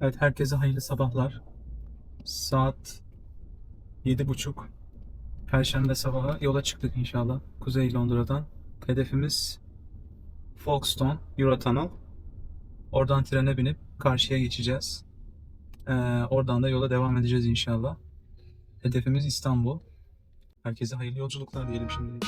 Evet herkese hayırlı sabahlar. Saat yedi buçuk. Perşembe sabahı yola çıktık inşallah. Kuzey Londra'dan. Hedefimiz Folkestone Eurotunnel. Oradan trene binip karşıya geçeceğiz. Ee, oradan da yola devam edeceğiz inşallah. Hedefimiz İstanbul. Herkese hayırlı yolculuklar diyelim şimdi.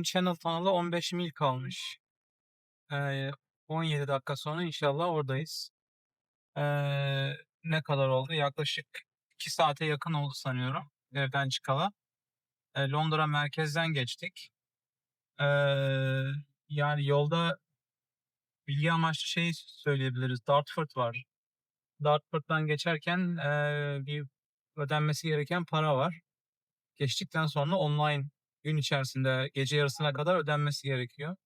An Channel Tunnel'a 15 mil kalmış. Ee, 17 dakika sonra inşallah oradayız. Ee, ne kadar oldu? Yaklaşık 2 saate yakın oldu sanıyorum evden çıkala. Ee, Londra merkezden geçtik. Ee, yani yolda bilgi amaçlı şey söyleyebiliriz. Dartford var. Dartford'dan geçerken ee, bir ödenmesi gereken para var. Geçtikten sonra online gün içerisinde gece yarısına kadar ödenmesi gerekiyor.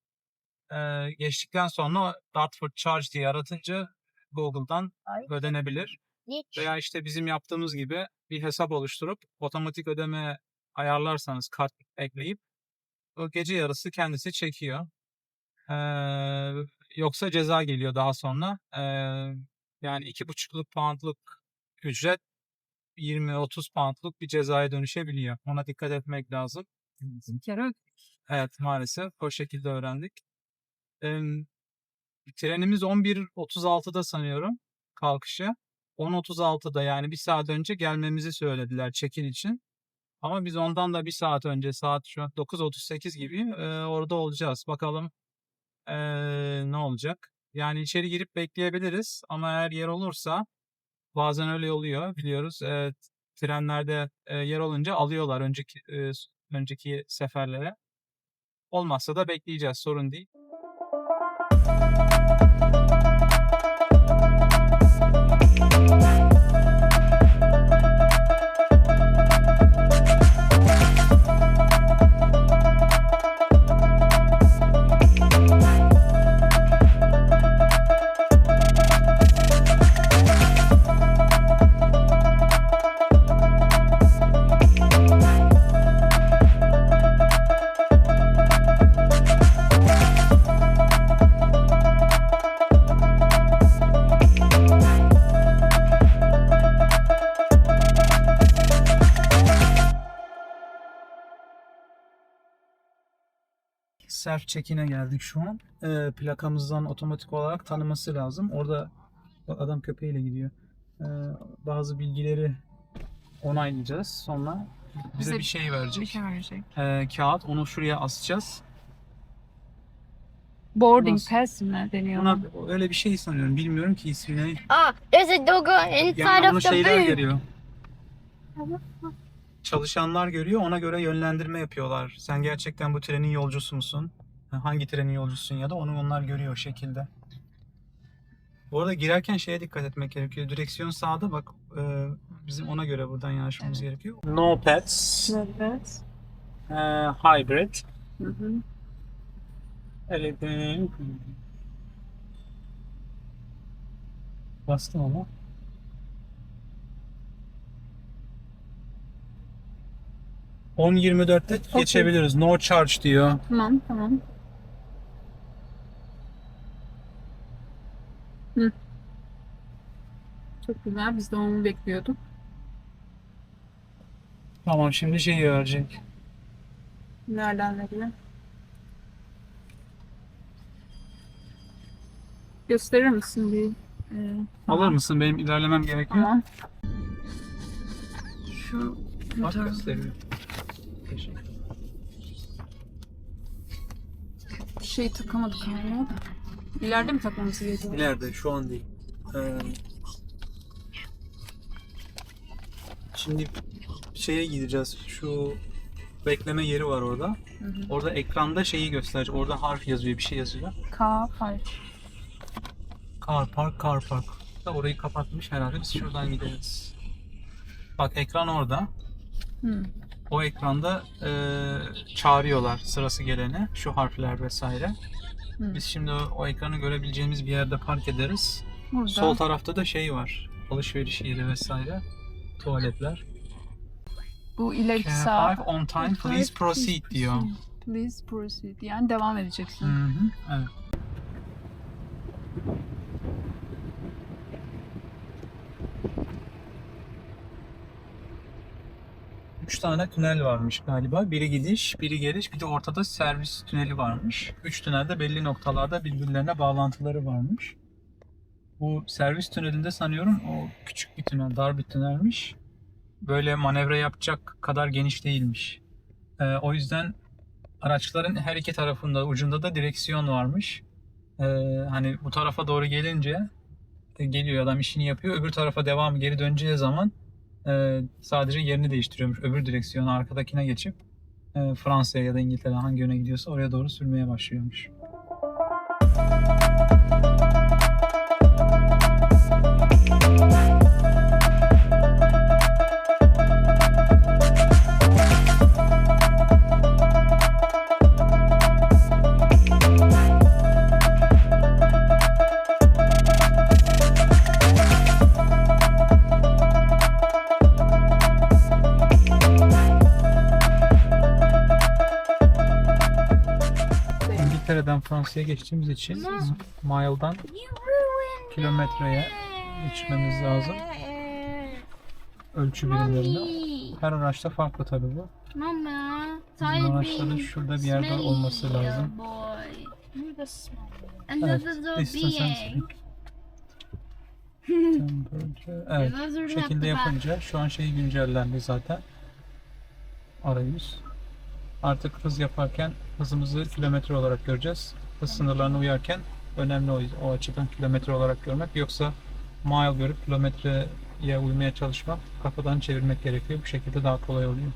Ee, geçtikten sonra Dartford Charge diye aratınca Google'dan ödenebilir. Veya işte bizim yaptığımız gibi bir hesap oluşturup otomatik ödeme ayarlarsanız kart ekleyip o gece yarısı kendisi çekiyor. Ee, yoksa ceza geliyor daha sonra. Ee, yani iki buçukluk poundluk ücret 20-30 poundluk bir cezaya dönüşebiliyor. Ona dikkat etmek lazım. Kere Evet maalesef o şekilde öğrendik. Ee, trenimiz 11.36'da sanıyorum kalkışı. 10.36'da yani bir saat önce gelmemizi söylediler check-in için. Ama biz ondan da bir saat önce saat şu an 9.38 gibi e, orada olacağız. Bakalım e, ne olacak. Yani içeri girip bekleyebiliriz ama eğer yer olursa bazen öyle oluyor biliyoruz. E, trenlerde e, yer olunca alıyorlar önceki e, önceki seferlere. Olmazsa da bekleyeceğiz sorun değil. Self check-in'e geldik şu an. Ee, plakamızdan otomatik olarak tanıması lazım. Orada adam köpeğiyle gidiyor. Ee, bazı bilgileri onaylayacağız. Sonra bize, Bize bir şey verecek. bir şey verecek. Ee, kağıt. Onu şuraya asacağız. Boarding Nasıl? pass mi deniyor? Ona öyle bir şey sanıyorum. Bilmiyorum ki ismini. Ah, there's a doggo inside Yani of the şeyler boot. geliyor. Çalışanlar görüyor ona göre yönlendirme yapıyorlar. Sen gerçekten bu trenin yolcusu musun? Hangi trenin yolcusun ya da onu onlar görüyor o şekilde. Bu arada girerken şeye dikkat etmek gerekiyor. Direksiyon sağda bak e, bizim ona göre buradan yanaşmamız gerekiyor. No pets, Evet. e, hybrid, Hı hı. everything. Bastım ama. ...10.24'te geçebiliriz. No charge diyor. Tamam tamam. Hı. Çok güzel. Biz de onu bekliyorduk. Tamam şimdi şeyi verecek. Nereden veriyor? Gösterir misin bir? Ee, Alır mısın? Benim ilerlemem gerekiyor. Tamam. Şu Bak gösteriyor. Teşekkür. Şey takamadık hala. İleride mi takmamız gerekiyor? İleride şu an değil. Ee, şimdi şeye gideceğiz. Şu bekleme yeri var orada. Hı hı. Orada ekranda şeyi gösterecek. Orada harf yazıyor, bir şey yazıyor. K hayır. Car park, car park. Da orayı kapatmış herhalde. Biz şuradan gideriz. Bak ekran orada. Hı. O ekranda e, çağırıyorlar sırası gelene. Şu harfler vesaire. Hı. Biz şimdi o, o ekranı görebileceğimiz bir yerde park ederiz. Burada. Sol tarafta da şey var. Alışveriş yeri vesaire. Tuvaletler. Bu ileriki Can sağ. arrive on time? Please proceed diyor. Please proceed. Yani devam edeceksin. Hı hı. Evet. Üç tane tünel varmış galiba. Biri gidiş, biri geliş, bir de ortada servis tüneli varmış. Üç tünelde belli noktalarda birbirlerine bağlantıları varmış. Bu servis tünelinde sanıyorum o küçük bir tünel, dar bir tünelmiş. Böyle manevra yapacak kadar geniş değilmiş. Ee, o yüzden araçların her iki tarafında ucunda da direksiyon varmış. Ee, hani bu tarafa doğru gelince e, geliyor adam işini yapıyor. Öbür tarafa devam geri döneceği zaman e, sadece yerini değiştiriyormuş. Öbür direksiyonu arkadakine geçip e, Fransa'ya ya da İngiltere hangi yöne gidiyorsa oraya doğru sürmeye başlıyormuş. İngiltere'den Fransa'ya geçtiğimiz için mile'dan kilometreye geçmemiz lazım. Ölçü birimlerinde. Her araçta farklı tabii bu. Mama, Bizim araçların şurada bir yerde olması lazım. Evet. Evet, distance. Bu şekilde yapınca şu an şey güncellendi zaten. Arayüz. Artık hız yaparken hızımızı kilometre olarak göreceğiz. Hız sınırlarına uyarken önemli o, o açıdan kilometre olarak görmek. Yoksa mile görüp kilometreye uymaya çalışmak kafadan çevirmek gerekiyor. Bu şekilde daha kolay oluyor.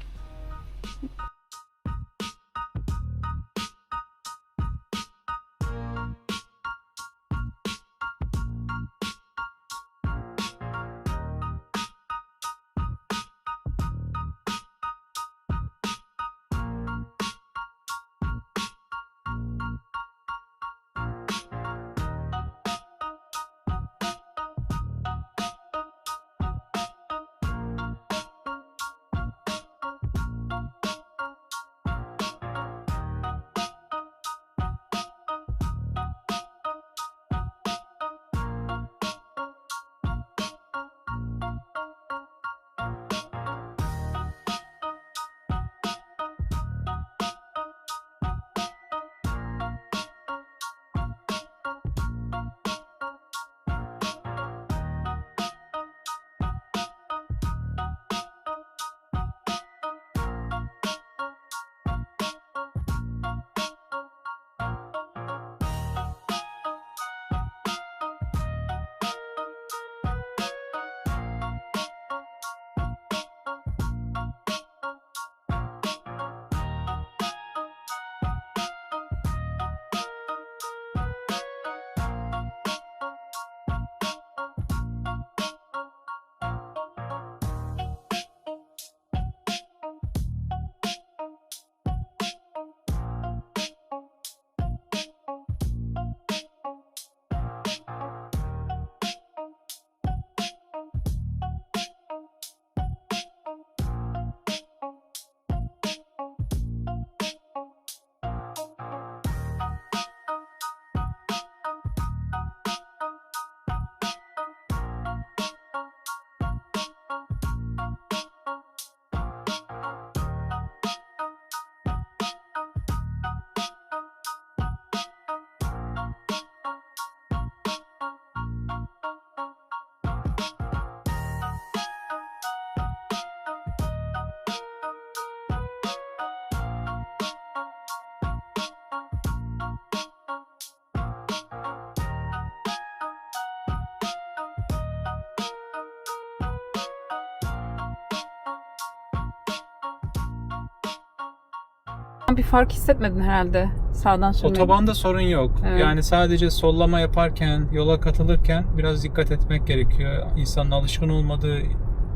Bir fark hissetmedin herhalde sağdan sürmede. Otobanda sorun yok. Evet. Yani sadece sollama yaparken, yola katılırken biraz dikkat etmek gerekiyor. İnsanın alışkın olmadığı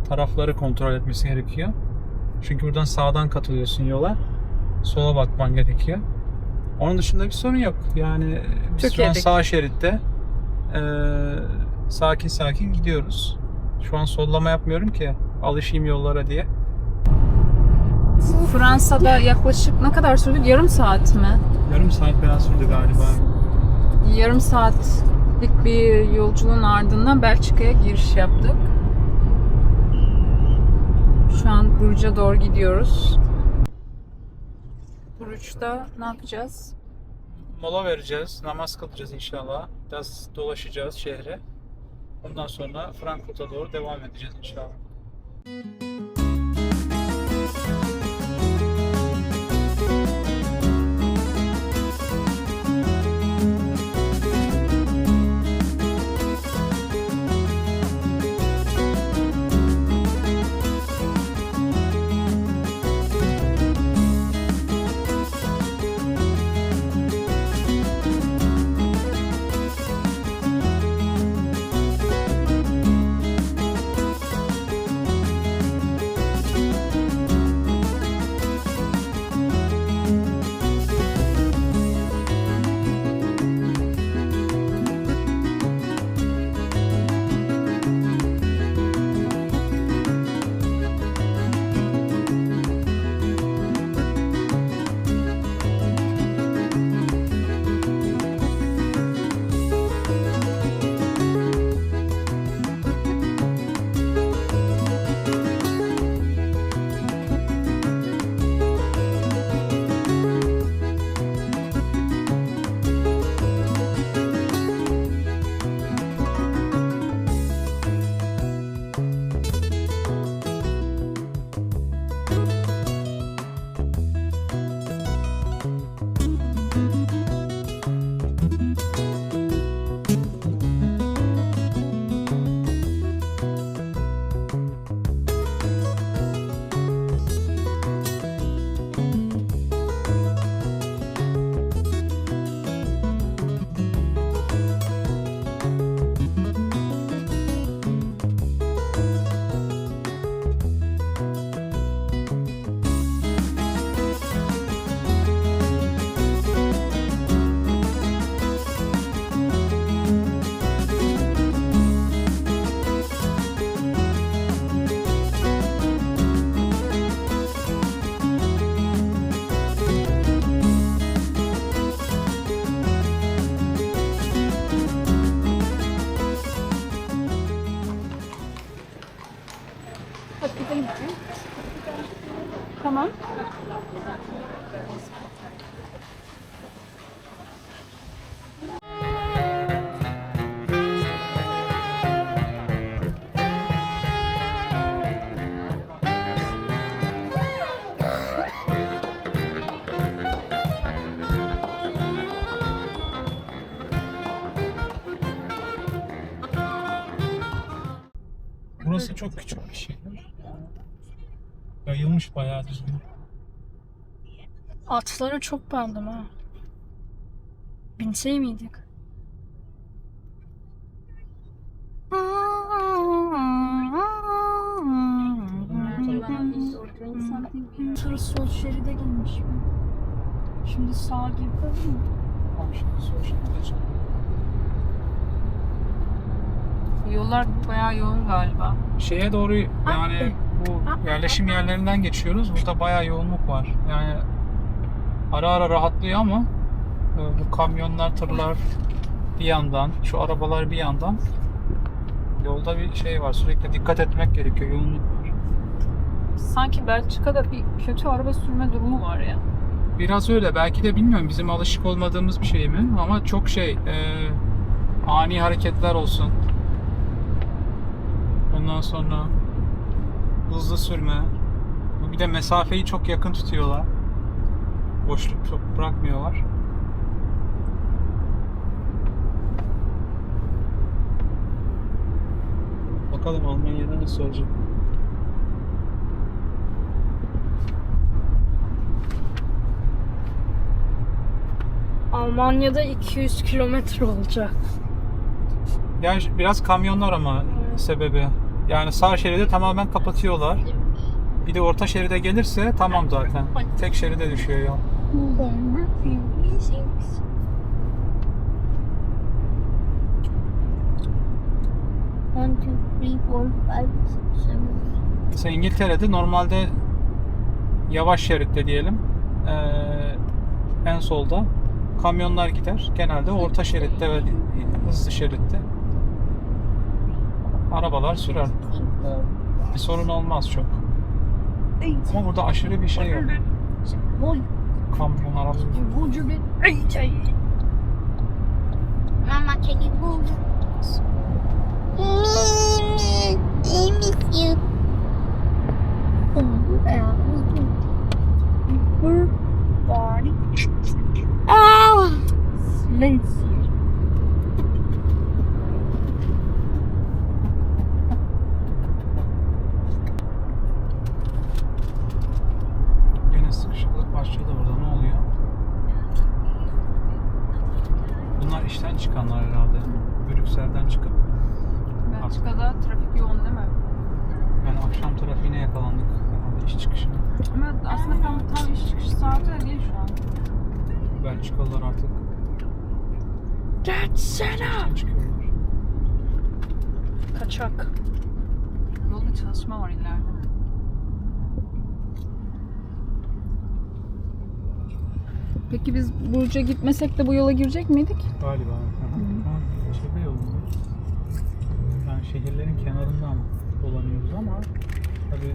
tarafları kontrol etmesi gerekiyor. Çünkü buradan sağdan katılıyorsun yola. Sola bakman gerekiyor. Onun dışında bir sorun yok. Yani biz şu an sağ şeritte eee, sakin sakin gidiyoruz. Şu an sollama yapmıyorum ki alışayım yollara diye. Fransa'da yaklaşık ne kadar sürdü? Yarım saat mi? Yarım saat falan sürdü galiba. Yarım saatlik bir yolculuğun ardından Belçika'ya giriş yaptık. Şu an Bruges'e doğru gidiyoruz. Bruges'ta ne yapacağız? Mola vereceğiz. Namaz kılacağız inşallah. Biraz dolaşacağız şehre. Ondan sonra Frankfurt'a doğru devam edeceğiz inşallah. Hadi Yayılmış bayağı düzgün. Atlara çok bandım ha. Binsey miydik? Tur sol şeride girmiş. Şimdi sağa girdi mi? Yollar bayağı yoğun galiba. Şeye doğru yani bu yerleşim yerlerinden geçiyoruz. Burada bayağı yoğunluk var. Yani ara ara rahatlıyor ama e, bu kamyonlar, tırlar bir yandan, şu arabalar bir yandan yolda bir şey var. Sürekli dikkat etmek gerekiyor. Yoğunluk var. Sanki Belçika'da bir kötü araba sürme durumu var ya. Biraz öyle. Belki de bilmiyorum bizim alışık olmadığımız bir şey mi? Ama çok şey e, ani hareketler olsun. Ondan sonra hızlı sürme. Bir de mesafeyi çok yakın tutuyorlar. Boşluk çok bırakmıyorlar. Bakalım Almanya'da nasıl olacak? Almanya'da 200 kilometre olacak. Yani biraz kamyonlar ama sebebi. Yani sağ şeridi tamamen kapatıyorlar. Bir de orta şeride gelirse tamam zaten. Tek şeride düşüyor seven. Mesela İngiltere'de normalde yavaş şeritte diyelim. eee, en solda kamyonlar gider. Genelde orta şeritte ve hızlı şeritte arabalar sürer. Bir sorun olmaz çok. Ama burada aşırı bir şey yok. Kamyon araba. Mama, can you move? Me, me, I miss you. Body. Ow! Lindsay. Yine sıkışıklık başladı burada. Ne oluyor? Bunlar işten çıkanlar herhalde. Brüksel'den çıkıp Belçika'da trafik yoğun değil mi? yani akşam trafiğine yakalandık herhalde iş çıkışına. Ama aslında tam, tam iş çıkış saati de değil şu an. Belçikalılar artık Geçsene. işten çıkıyorlar. Kaçak. Yolda çalışma var ileride. Peki biz Gitmesek de bu yola girecek miydik? Galiba. Hı hı. Şu an çevre yolunda. Yani şehirlerin kenarından dolanıyoruz ama tabii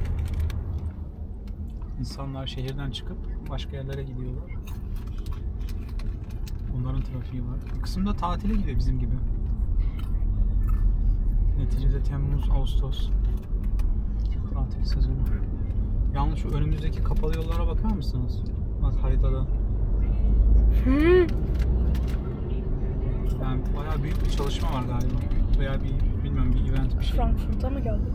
insanlar şehirden çıkıp başka yerlere gidiyorlar. Onların trafiği var. Bir kısım da tatile gidiyor bizim gibi. Neticede Temmuz, Ağustos tatil sezonu. Yalnız şu önümüzdeki kapalı yollara bakar mısınız? Bak haritada. Hı. Yani bayağı büyük bir çalışma var galiba. Veya bir bilmiyorum bir event bir şey. Frankfurt'a mı geldik?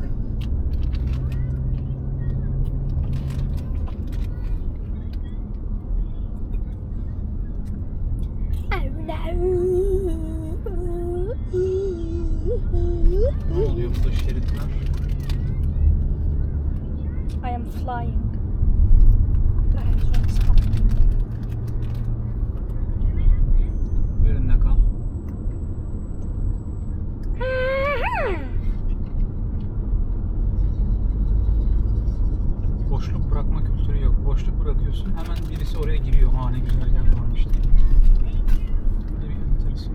Ne oluyor burada şeritler? I am flying. That is what's happening. Yerinde kal. Boşluk bırakma kültürü yok. Boşluk bırakıyorsun hemen birisi oraya giriyor. Ha ne güzel yer varmış diye. Böyle bir enteresan.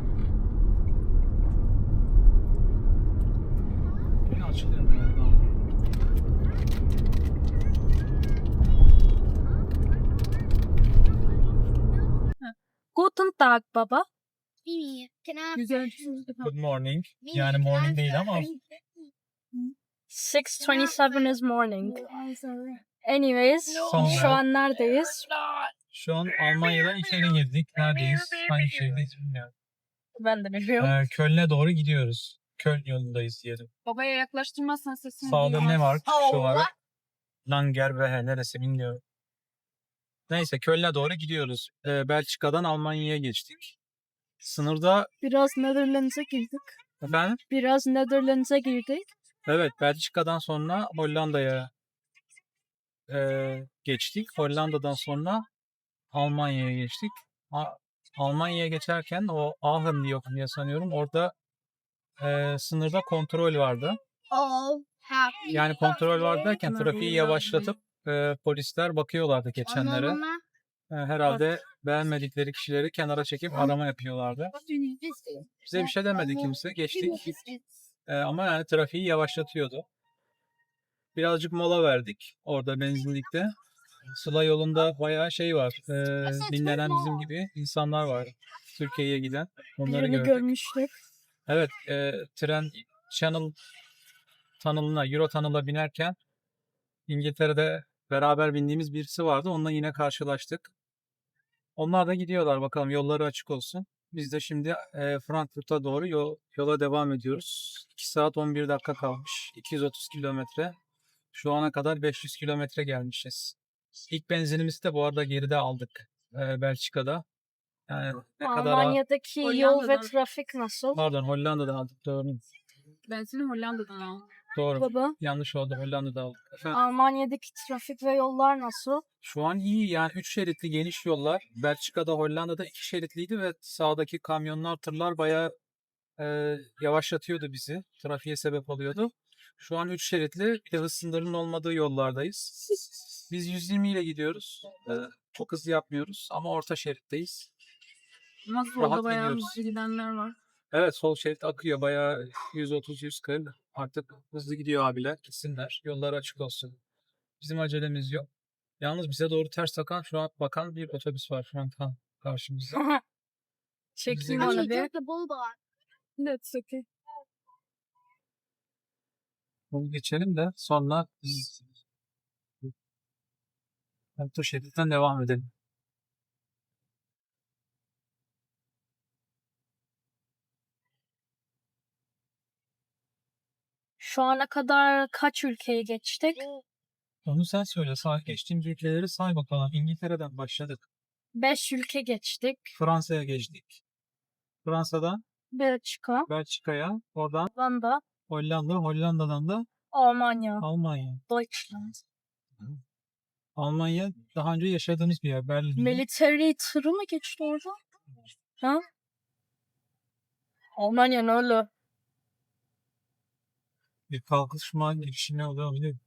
Yine açılıyor mu ya? Tamam. Guten Tag baba. Mimi, can I have Güzel. Good morning. Yani morning değil ama 6.27 is morning. Anyways, Sonra- şu an neredeyiz? şu an Almanya'dan içeri girdik. Neredeyiz? Hangi şehirdeyiz bilmiyorum. Ben de bilmiyorum. Ee, Köln'e doğru gidiyoruz. Köln yolundayız diyelim. Babaya yaklaştırmazsan sesini Sağda ne var? Şu var. what? Langerwehe neresi bilmiyorum. Neyse Köln'e doğru gidiyoruz. Ee, Belçika'dan Almanya'ya geçtik. Sınırda Biraz Netherlands'a girdik. efendim Biraz Netherlands'a girdik. evet Belçika'dan sonra Hollanda'ya ee, geçtik. Hollanda'dan sonra Almanya'ya geçtik. A- Almanya'ya geçerken o Aachen diye okunuyor sanıyorum. Orada ee, sınırda kontrol vardı. Happy. Yani kontrol var derken trafiği yavaşlatıp e, polisler bakıyorlardı geçenlere. E, herhalde beğenmedikleri kişileri kenara çekip arama yapıyorlardı. Bize bir şey demedi kimse. Geçtik. Ama yani trafiği yavaşlatıyordu. Birazcık mola verdik orada benzinlikte. Sıla yolunda bayağı şey var. E, dinlenen bizim gibi insanlar var. Türkiye'ye giden. Onları Birini gördük. görmüştük. Evet, e, tren Channel Tunnel'ına, Euro Tunnel'a binerken İngiltere'de beraber bindiğimiz birisi vardı. Onunla yine karşılaştık. Onlar da gidiyorlar bakalım yolları açık olsun. Biz de şimdi e, Frankfurt'a doğru yol, yola devam ediyoruz. 2 saat 11 dakika kalmış. 230 kilometre. Şu ana kadar 500 kilometre gelmişiz. İlk benzinimizi de bu arada geride aldık e, Belçika'da. Yani ne kadar Almanya'daki yol ve Hollanda'dan. trafik nasıl? Pardon Hollanda'da aldık doğru. Ben seni Hollanda'dan aldım. Doğru. Baba, Yanlış oldu Hollanda'da aldık. Efendim, Almanya'daki trafik ve yollar nasıl? şu an iyi yani 3 şeritli geniş yollar. Belçika'da Hollanda'da 2 şeritliydi ve sağdaki kamyonlar tırlar bayağı e, yavaşlatıyordu bizi. Trafiğe sebep oluyordu. Şu an 3 şeritli bir de hız sınırının olmadığı yollardayız. Biz 120 ile gidiyoruz. E, çok hızlı yapmıyoruz ama orta şeritteyiz. Rahat solda bayağı gidiyoruz. gidenler var. Evet sol şerit akıyor bayağı 130-140. Artık hızlı gidiyor abiler. Gitsinler. Yollar açık olsun. Bizim acelemiz yok. Yalnız bize doğru ters takan şu an bakan bir otobüs var şu an tam karşımızda. Çekeyim onu bir. That's okay. Bunu geçelim de sonra biz orta şeritten devam edelim. Şu ana kadar kaç ülkeyi geçtik? Onu sen söyle. Say, geçtiğimiz ülkeleri say bakalım. İngiltere'den başladık. 5 ülke geçtik. Fransa'ya geçtik. Fransa'dan Belçika, Belçika'ya, oradan Hollanda, Hollanda, Hollanda'dan da Almanya, Almanya. Deutschland. Almanya daha önce yaşadığımız bir yer. Berlin. Military tırı mı geçti orada? Ha? Almanya ne öyle? Bir kalkışma girişimi olabilir.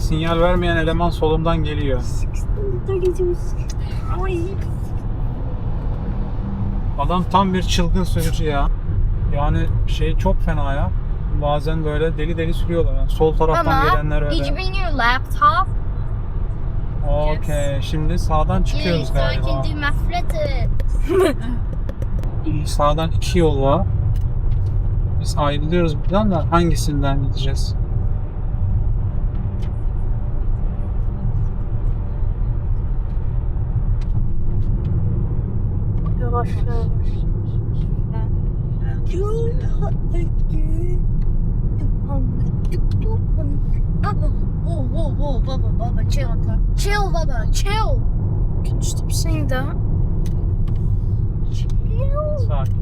Sinyal vermeyen eleman solumdan geliyor. Adam tam bir çılgın sürücü ya. Yani şey çok fena ya. Bazen böyle deli deli sürüyorlar. Yani sol taraftan gelenler Did you öyle. bring your laptop? Okey. Şimdi sağdan çıkıyoruz I galiba. can do my. Sağdan iki yol var. Biz ayrılıyoruz buradan da hangisinden gideceğiz? Yavaş yavaş. Baba, whoa, whoa, whoa, Baba, Baba, chill. Chill, Baba, chill. Saying that. Sakin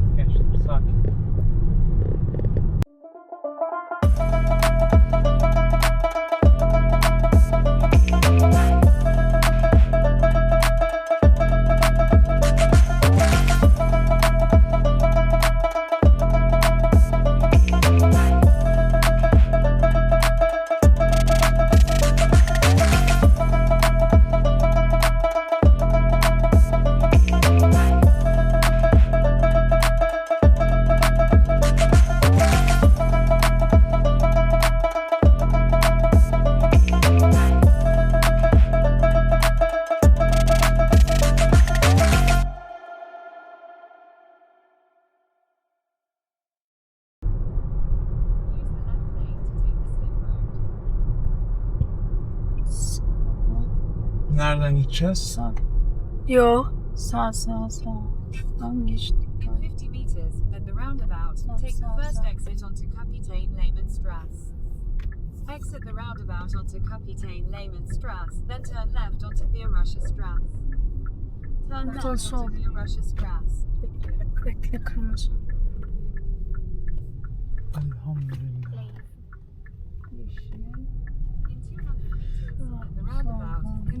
gideceğiz? Sağ, Yo. sağ, sağ, sağ. Tam geçtik. In 50 meters, at the roundabout, Sağ, take the first sağ. exit onto Kapitein Lehmannstrasse. Exit the roundabout onto Kapitein Lehmannstrasse, then turn left onto Bierruscher Strasse. Turn left Buradan sol. onto Bierruscher Strasse. Bekle kırmızı. Elhamdülillah.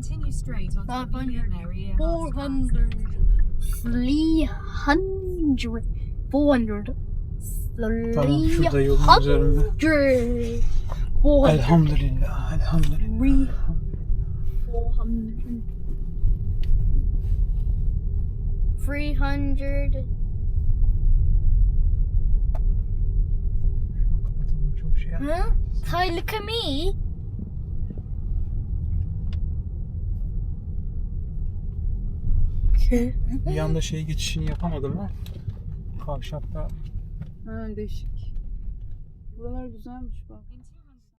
Continue straight hundred. Three hundred. Four hundred. Tamam Three şurada yolun üzerinde. hundred. Four hundred. Elhamdülillah. Elhamdülillah. Three. Four hundred. Three hundred. Kapatalım, Çok şey yap- Huh? Ty, look me. Bir anda şey geçişini yapamadım mı? Kavşakta Ha değişik. Buralar güzelmiş bak.